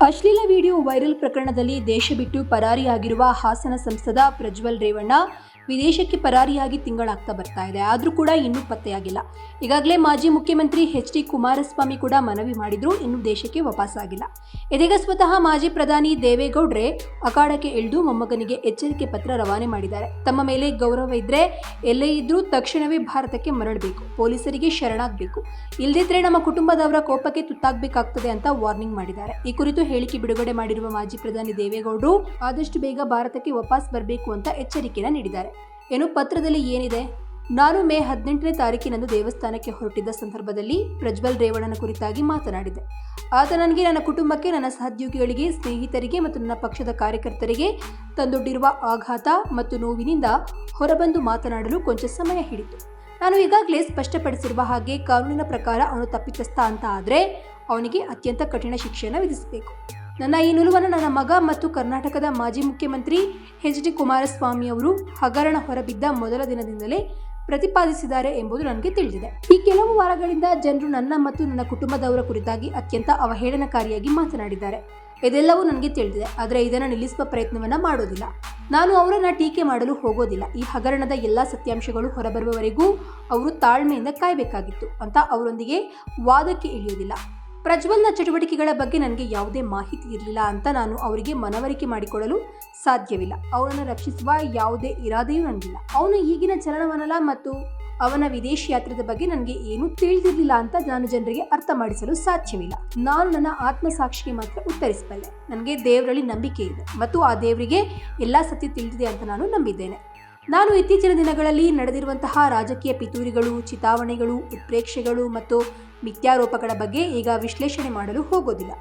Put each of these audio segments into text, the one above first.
ಅಶ್ಲೀಲ video viral ಪ್ರಕರಣದಲ್ಲಿ ದೇಶ ಬಿಟ್ಟು ಪರಾರಿಯಾಗಿರುವ ಹಾಸನ ಸಂಸದ ಪ್ರಜ್ವಲ್ ರೇವಣ್ಣ ವಿದೇಶಕ್ಕೆ ಪರಾರಿಯಾಗಿ ತಿಂಗಳಾಗ್ತಾ ಬರ್ತಾ ಇದೆ. ಆದರೂ ಕೂಡ ಇನ್ನೂ ಪತ್ತೆಯಾಗಿಲ್ಲ. ಈಗಾಗಲೇ ಮಾಜಿ ಮುಖ್ಯಮಂತ್ರಿ ಎಚ್ ಡಿ ಕುಮಾರಸ್ವಾಮಿ ಕೂಡ ಮನವಿ ಮಾಡಿದ್ರು, ಇನ್ನೂ ದೇಶಕ್ಕೆ ವಾಪಸ್ಸಾಗಿಲ್ಲ ಇದೀಗ ಸ್ವತಃ ಮಾಜಿ ಪ್ರಧಾನಿ ದೇವೇಗೌಡ್ರೆ ಅಖಾಡಕ್ಕೆ ಇಳಿದು ಮೊಮ್ಮಗನಿಗೆ ಎಚ್ಚರಿಕೆ ಪತ್ರ ರವಾನೆ ಮಾಡಿದ್ದಾರೆ. ತಮ್ಮ ಮೇಲೆ ಗೌರವ ಇದ್ರೆ ಎಲ್ಲೇ ಇದ್ರೂ ತಕ್ಷಣವೇ ಭಾರತಕ್ಕೆ ಮರಳಬೇಕು. ಪೊಲೀಸರಿಗೆ ಶರಣಾಗಬೇಕು. ಇಲ್ದಿದ್ರೆ ನಮ್ಮ ಕುಟುಂಬದವರ ಕೋಪಕ್ಕೆ ತುತ್ತಾಗಬೇಕಾಗ್ತದೆ ಅಂತ ವಾರ್ನಿಂಗ್ ಮಾಡಿದ್ದಾರೆ. ಈ ಕುರಿತು ಹೇಳಿಕೆ ಬಿಡುಗಡೆ ಮಾಡಿರುವ ಮಾಜಿ ಪ್ರಧಾನಿ ದೇವೇಗೌಡರು, ಆದಷ್ಟು ಬೇಗ ಭಾರತಕ್ಕೆ ವಾಪಸ್ ಬರಬೇಕು ಅಂತ ಎಚ್ಚರಿಕೆನ ನೀಡಿದ್ದಾರೆ. ಏನು ಪತ್ರದಲ್ಲಿ ಏನಿದೆ? ನಾನು ಮೇ ಹದಿನೆಂಟನೇ ತಾರೀಕಿನಂದು ದೇವಸ್ಥಾನಕ್ಕೆ ಹೊರಟಿದ್ದ ಸಂದರ್ಭದಲ್ಲಿ ಪ್ರಜ್ವಲ್ ರೇವಣ್ಣನ ಕುರಿತಾಗಿ ಮಾತನಾಡಿದೆ. ಆತ ನನಗೆ ನನ್ನ ಕುಟುಂಬಕ್ಕೆ, ನನ್ನ ಸಹೋದ್ಯೋಗಿಗಳಿಗೆ, ಸ್ನೇಹಿತರಿಗೆ ಮತ್ತು ನನ್ನ ಪಕ್ಷದ ಕಾರ್ಯಕರ್ತರಿಗೆ ತಂದೊಡ್ಡಿರುವ ಆಘಾತ ಮತ್ತು ನೋವಿನಿಂದ ಹೊರಬಂದು ಮಾತನಾಡಲು ಕೊಂಚ ಸಮಯ ಹಿಡಿತು. ನಾನು ಈಗಾಗಲೇ ಸ್ಪಷ್ಟಪಡಿಸಿರುವ ಹಾಗೆ ಕಾನೂನಿನ ಪ್ರಕಾರ ಅವನು ತಪ್ಪಿತಸ್ಥ ಅಂತ ಆದರೆ ಅವನಿಗೆ ಅತ್ಯಂತ ಕಠಿಣ ಶಿಕ್ಷೆಯನ್ನು ವಿಧಿಸಬೇಕು. ನನ್ನ ಈ ನಿಲುವನ್ನು ನನ್ನ ಮಗ ಮತ್ತು ಕರ್ನಾಟಕದ ಮಾಜಿ ಮುಖ್ಯಮಂತ್ರಿ ಎಚ್ ಡಿ ಕುಮಾರಸ್ವಾಮಿ ಅವರು ಹಗರಣ ಹೊರಬಿದ್ದ ಮೊದಲ ದಿನದಿಂದಲೇ ಪ್ರತಿಪಾದಿಸಿದ್ದಾರೆ ಎಂಬುದು ನನಗೆ ತಿಳಿದಿದೆ. ಈ ಕೆಲವು ವಾರಗಳಿಂದ ಜನರು ನನ್ನ ಮತ್ತು ನನ್ನ ಕುಟುಂಬದವರ ಕುರಿತಾಗಿ ಅತ್ಯಂತ ಅವಹೇಳನಕಾರಿಯಾಗಿ ಮಾತನಾಡಿದ್ದಾರೆ. ಇದೆಲ್ಲವೂ ನನಗೆ ತಿಳಿದಿದೆ, ಆದರೆ ಇದನ್ನು ನಿಲ್ಲಿಸುವ ಪ್ರಯತ್ನವನ್ನ ಮಾಡೋದಿಲ್ಲ. ನಾನು ಅವರನ್ನು ಟೀಕೆ ಮಾಡಲು ಹೋಗೋದಿಲ್ಲ. ಈ ಹಗರಣದ ಎಲ್ಲ ಸತ್ಯಾಂಶಗಳು ಹೊರಬರುವವರೆಗೂ ಅವರು ತಾಳ್ಮೆಯಿಂದ ಕಾಯಬೇಕಾಗಿತ್ತು ಅಂತ ಅವರೊಂದಿಗೆ ವಾದಕ್ಕೆ ಇಳಿಯೋದಿಲ್ಲ ಪ್ರಜ್ವಲ್ನ ಚಟುವಟಿಕೆಗಳ ಬಗ್ಗೆ ನನಗೆ ಯಾವುದೇ ಮಾಹಿತಿ ಇರಲಿಲ್ಲ ಅಂತ ನಾನು ಅವರಿಗೆ ಮನವರಿಕೆ ಮಾಡಿಕೊಡಲು ಸಾಧ್ಯವಿಲ್ಲ. ಅವನನ್ನು ರಕ್ಷಿಸುವ ಯಾವುದೇ ಇರಾದೆಯೂ ನನಗಿಲ್ಲ. ಅವನು ಈಗಿನ ಚಲನವಲನ ಮತ್ತು ಅವನ ವಿದೇಶಿ ಯಾತ್ರೆದ ಬಗ್ಗೆ ನನಗೆ ಏನೂ ತಿಳಿದಿರಲಿಲ್ಲ ಅಂತ ನಾನು ಜನರಿಗೆ ಅರ್ಥ ಮಾಡಿಸಲು ಸಾಧ್ಯವಿಲ್ಲ. ನಾನು ನನ್ನ ಆತ್ಮಸಾಕ್ಷಿಗೆ ಮಾತ್ರ ಉತ್ತರಿಸಬಲ್ಲೆ. ನನಗೆ ದೇವರಲ್ಲಿ ನಂಬಿಕೆ ಇದೆ ಮತ್ತು ಆ ದೇವರಿಗೆ ಎಲ್ಲ ಸತ್ಯ ತಿಳಿದಿದೆ ಅಂತ ನಾನು ನಂಬಿದ್ದೇನೆ. ನಾನು ಇತ್ತೀಚಿನ ದಿನಗಳಲ್ಲಿ ನಡೆದಿರುವಂತಹ ರಾಜಕೀಯ ಪಿತೂರಿಗಳು, ಚಿತಾವಣೆಗಳು, ಉತ್ಪ್ರೇಕ್ಷೆಗಳು ಮತ್ತು ಮಿಥ್ಯಾರೋಪಗಳ ಬಗ್ಗೆ ಈಗ ವಿಶ್ಲೇಷಣೆ ಮಾಡಲು ಹೋಗೋದಿಲ್ಲ.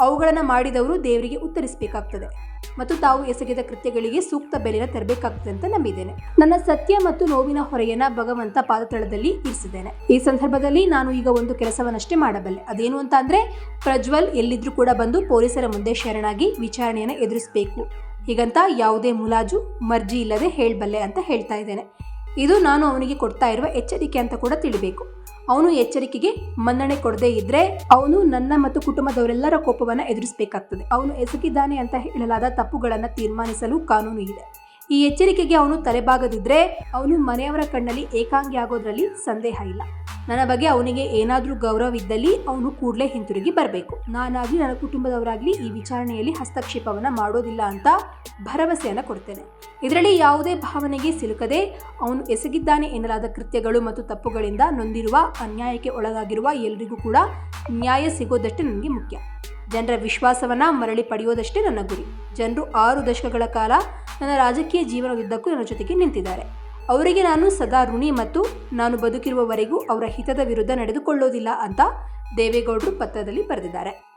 ಅವುಗಳನ್ನು ಮಾಡಿದವರು ದೇವರಿಗೆ ಉತ್ತರಿಸಬೇಕಾಗ್ತದೆ. ಮತ್ತು ತಾವು ಎಸಗಿದ ಕೃತ್ಯಗಳಿಗೆ ಸೂಕ್ತ ಬೆಲೆನ ತರಬೇಕಾಗ್ತದೆ ಅಂತ ನಂಬಿದ್ದೇನೆ. ನನ್ನ ಸತ್ಯ ಮತ್ತು ನೋವಿನ ಹೊರೆಯನ್ನ ಭಗವಂತ ಪಾದತಳದಲ್ಲಿ ಇರಿಸಿದ್ದೇನೆ. ಈ ಸಂದರ್ಭದಲ್ಲಿ ನಾನು ಈಗ ಒಂದು ಕೆಲಸವನ್ನಷ್ಟೇ ಮಾಡಬಲ್ಲೆ. ಅದೇನು ಅಂತ ಅಂದ್ರೆ, ಪ್ರಜ್ವಲ್ ಎಲ್ಲಿದ್ರೂ ಕೂಡ ಬಂದು ಪೊಲೀಸರ ಮುಂದೆ ಶರಣಾಗಿ ವಿಚಾರಣೆಯನ್ನು ಎದುರಿಸಬೇಕು. ಹೀಗಂತ ಯಾವುದೇ ಮುಲಾಜು, ಮರ್ಜಿ ಇಲ್ಲದೆ ಹೇಳಬಲ್ಲೆ ಅಂತ ಹೇಳ್ತಾ ಇದ್ದೇನೆ. ಇದು ನಾನು ಅವನಿಗೆ ಕೊಡ್ತಾ ಇರುವ ಎಚ್ಚರಿಕೆ ಅಂತ ಕೂಡ ತಿಳಿಬೇಕು. ಅವನು ಎಚ್ಚರಿಕೆಗೆ ಮನ್ನಣೆ ಕೊಡದೇ ಇದ್ರೆ ಅವನು ನನ್ನ ಮತ್ತು ಕುಟುಂಬದವರೆಲ್ಲರ ಕೋಪವನ್ನು ಎದುರಿಸಬೇಕಾಗ್ತದೆ. ಅವನು ಎಸಗಿದ್ದಾನೆ ಅಂತ ಹೇಳಲಾದ ತಪ್ಪುಗಳನ್ನು ತೀರ್ಮಾನಿಸಲು ಕಾನೂನು ಇದೆ. ಈ ಎಚ್ಚರಿಕೆಗೆ ಅವನು ತಲೆಬಾಗದಿದ್ರೆ ಅವನು ಮನೆಯವರ ಕಣ್ಣಲ್ಲಿ ಏಕಾಂಗಿ ಆಗೋದ್ರಲ್ಲಿ ಸಂದೇಹ ಇಲ್ಲ. ನನ್ನ ಬಗ್ಗೆ ಅವನಿಗೆ ಏನಾದರೂ ಗೌರವವಿದ್ದಲ್ಲಿ ಅವನು ಕೂಡಲೇ ಹಿಂತಿರುಗಿ ಬರಬೇಕು. ನಾನಾಗಲಿ ನನ್ನ ಕುಟುಂಬದವರಾಗಲಿ ಈ ವಿಚಾರಣೆಯಲ್ಲಿ ಹಸ್ತಕ್ಷೇಪವನ್ನು ಮಾಡೋದಿಲ್ಲ ಅಂತ ಭರವಸೆಯನ್ನು ಕೊಡ್ತೇನೆ. ಇದರಲ್ಲಿ ಯಾವುದೇ ಭಾವನೆಗೆ ಸಿಲುಕದೆ ಅವನು ಎಸಗಿದ್ದಾನೆ ಎನ್ನಲಾದ ಕೃತ್ಯಗಳು ಮತ್ತು ತಪ್ಪುಗಳಿಂದ ನೊಂದಿರುವ ಅನ್ಯಾಯಕ್ಕೆ ಒಳಗಾಗಿರುವ ಎಲ್ರಿಗೂ ಕೂಡ ನ್ಯಾಯ ಸಿಗೋದಷ್ಟೇ ನನಗೆ ಮುಖ್ಯ. ಜನರ ವಿಶ್ವಾಸವನ್ನು ಮರಳಿ ಪಡೆಯೋದಷ್ಟೇ ನನ್ನ ಗುರಿ. ಜನರು ಆರು ದಶಕಗಳ ಕಾಲ ನನ್ನ ರಾಜಕೀಯ ಜೀವನದುದ್ದಕ್ಕೂ ನನ್ನ ಜೊತೆಗೆ ನಿಂತಿದ್ದಾರೆ. ಅವರಿಗೆ ನಾನು ಸದಾ ಋಣಿ ಮತ್ತು ನಾನು ಬದುಕಿರುವವರೆಗೂ ಅವರ ಹಿತದ ವಿರುದ್ಧ ನಡೆದುಕೊಳ್ಳೋದಿಲ್ಲ ಅಂತ ದೇವೇಗೌಡರು ಪತ್ರದಲ್ಲಿ ಬರೆದಿದ್ದಾರೆ.